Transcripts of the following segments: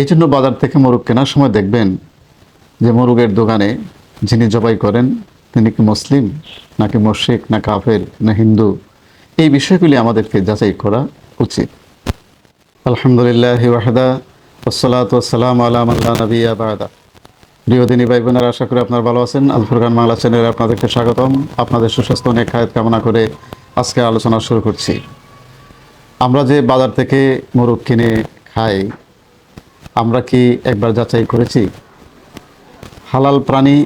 এই জন্য বাজার থেকে মোরগ কেনার সময় দেখবেন যে মোরগের দোকানে যিনি জবাই করেন, তিনি কি মুসলিম, নাকি মুশরিক, না কাফের, না হিন্দু? এই বিষয়গুলি আমাদেরকে যাচাই করা উচিত। আলহামদুলিল্লাহ ওয়াহদা ওসলাত ওসালাম আলাম আল্লাহ নবী আবাদা প্রিয় ভাই বোনেরা আশা করি আপনার ভালো আছেন। আল ফুরকান বাংলা চ্যানেলে আপনাদেরকে স্বাগতম। আপনাদের সুস্বাস্থ্য অনেক খায়ত কামনা করে আজকে আলোচনা শুরু করছি। আমরা যে বাজার থেকে মোরগ কিনে খাই আমরা কি একবার যাচাই করেছি? হালাল প্রাণী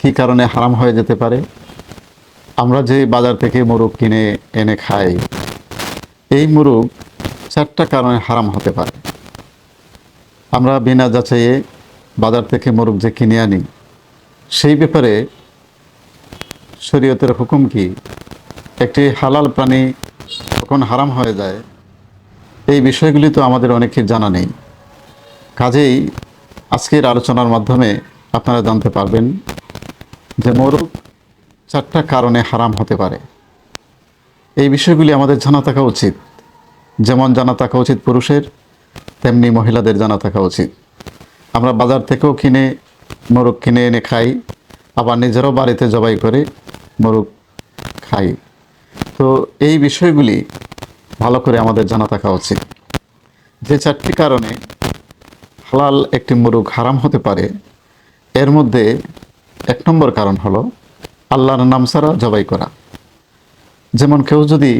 কি কারণে হারাম হয়ে যেতে পারে? আমরা যে বাজার থেকে মোরগ কিনে এনে খাই, এই মোরগ চারটা কারণে হারাম হতে পারে। আমরা বিনা যাচাইয়ে বাজার থেকে মোরগ যে কিনে আনি, সেই ব্যাপারে শরীয়তের হুকুম কি? একটি হালাল প্রাণী কখন হারাম হয়ে যায়, এই বিষয়গুলি তো আমাদের অনেকের জানা নেই। কাজেই আজকের আলোচনার মাধ্যমে আপনারা জানতে পারবেন যে মোরগ চারটা কারণে হারাম হতে পারে। এই বিষয়গুলি আমাদের জানা থাকা উচিত। যেমন জানা থাকা উচিত পুরুষের, তেমনি মহিলাদের জানা থাকা উচিত। আমরা বাজার থেকেও কিনে মোরগ কিনে এনে খাই, আবার নিজেরাও বাড়িতে জবাই করে মোরগ খাই। তো এই বিষয়গুলি ভালো করে আমাদের জানা থাকা উচিত। যে চারটি কারণে হালাল একটি মোরগ হারাম হতে পারে, এর মধ্যে এক নম্বর কারণ হলো আল্লাহর নাম ছাড়া জবাই করা। যেমন কেউ যদি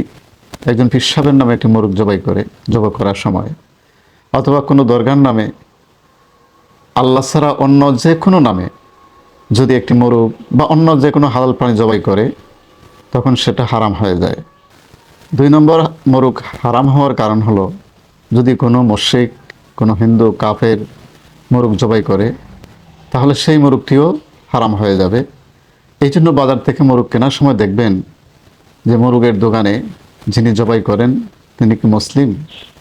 একজন পিসাবের নামে একটি মোরগ জবাই করে জবাই করার সময়, অথবা কোনো দরগার নামে, আল্লাহ ছাড়া অন্য যে কোনো নামে যদি একটি মোরগ বা অন্য যে কোনো হালাল প্রাণী জবাই করে, তখন সেটা হারাম হয়ে যায়। দুই নম্বর মোরগ হারাম হওয়ার কারণ হলো যদি কোনো মস্যিক কোনো হিন্দু, কাফের মোরগ জবাই করে, তাহলে সেই মোরগটিও হারাম হয়ে যাবে। এই জন্য বাজার থেকে মোরগ কেনার সময় দেখবেন যে মোরগের দোকানে যিনি জবাই করেন, তিনি কি মুসলিম,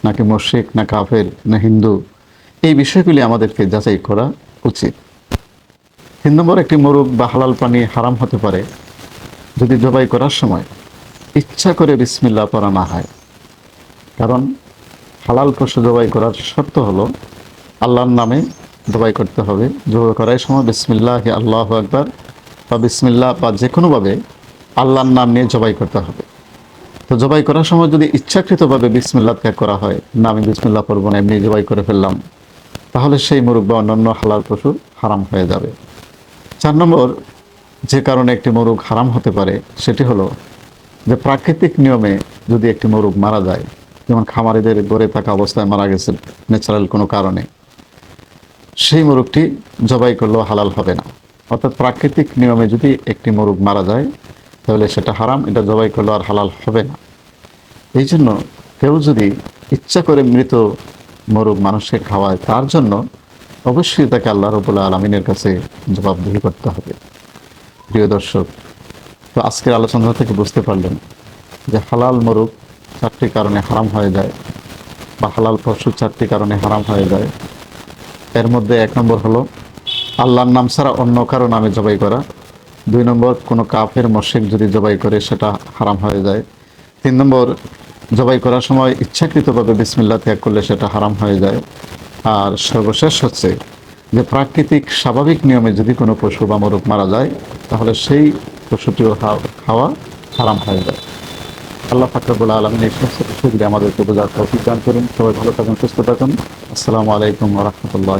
নাকি মস্যিক না কাফের, না হিন্দু? এই বিষয়গুলি আমাদেরকে যাচাই করা উচিত। তিন নম্বর, একটি মোরগ বা হালাল পানি হারাম হতে পারে যদি জবাই করার সময় ইচ্ছা করে বিসমিল্লা পড়া না হয়। কারণ হালাল পশু জবাই করার শর্ত হলো, আল্লাহর নামে জবাই করতে হবে। জবাই করার সময় বিসমিল্লাহ, আল্লাহ একবার বা বিসমিল্লা বা যে কোনোভাবে আল্লাহর নাম নিয়ে জবাই করতে হবে। তো জবাই করার সময় যদি ইচ্ছাকৃতভাবে বিসমিল্লা ত্যাগ করা হয়, না আমি বিসমিল্লা করব না, এমনি জবাই করে ফেললাম, তাহলে সেই মুরগ বা অন্যান্য হালাল পশু হারাম হয়ে যাবে। চার নম্বর, যে কারণে একটি মোরগ হারাম হতে পারে, সেটি হলো যে প্রাকৃতিক নিয়মে যদি একটি মোরগ মারা যায় যেমন খামারিদের গড়ে থাকা অবস্থায় মারা গেছে ন্যাচারাল কোনো কারণে। সেই মোরগটি জবাই করলেও হালাল হবে না। অর্থাৎ প্রাকৃতিক নিয়মে যদি একটি মোরগ মারা যায়, তাহলে সেটা হারাম, এটা জবাই করলেও আর হালাল হবে না। এই জন্য কেউ যদি ইচ্ছা করে মৃত মোরগ মানুষকে খাওয়ায়, তার জন্য অবশ্যই তাকে আল্লাহ রবুল্লা আলমিনের কাছে জবাবদিহি করতে হবে। প্রিয় দর্শক, তো আজকের আলোচনা থেকে বুঝতে পারলেন যে হালাল মোরগ চারটি কারণে হারাম হয়ে যায় বা হালাল পশু চারটি কারণে হারাম হয়ে যায়। এর মধ্যে এক নম্বর হলো, আল্লাহর নাম ছাড়া অন্য কারও নামে জবাই করা। দুই নম্বর, কোনো কাফের মশেক যদি জবাই করে, সেটা হারাম হয়ে যায়। তিন নম্বর, জবাই করার সময় ইচ্ছাকৃতভাবে বিসমিল্লা ত্যাগ করলে সেটা হারাম হয়ে যায়। আর সর্বশেষ হচ্ছে যে, প্রাকৃতিক, স্বাভাবিক নিয়মে যদি কোনো পশু বা মোরগ মারা যায়, তাহলে সেই পশুটিও খাওয়া হারাম হয়ে যায়। আল্লাহ ফাকরুল আলমিন এই সমস্ত বিষয়গুলি আমাদেরকে বোঝার তৌফিক দান করুন। সবাই ভালো থাকুন, সুস্থ থাকুন। আসসালামু আলাইকুম রহমতুল্লাহ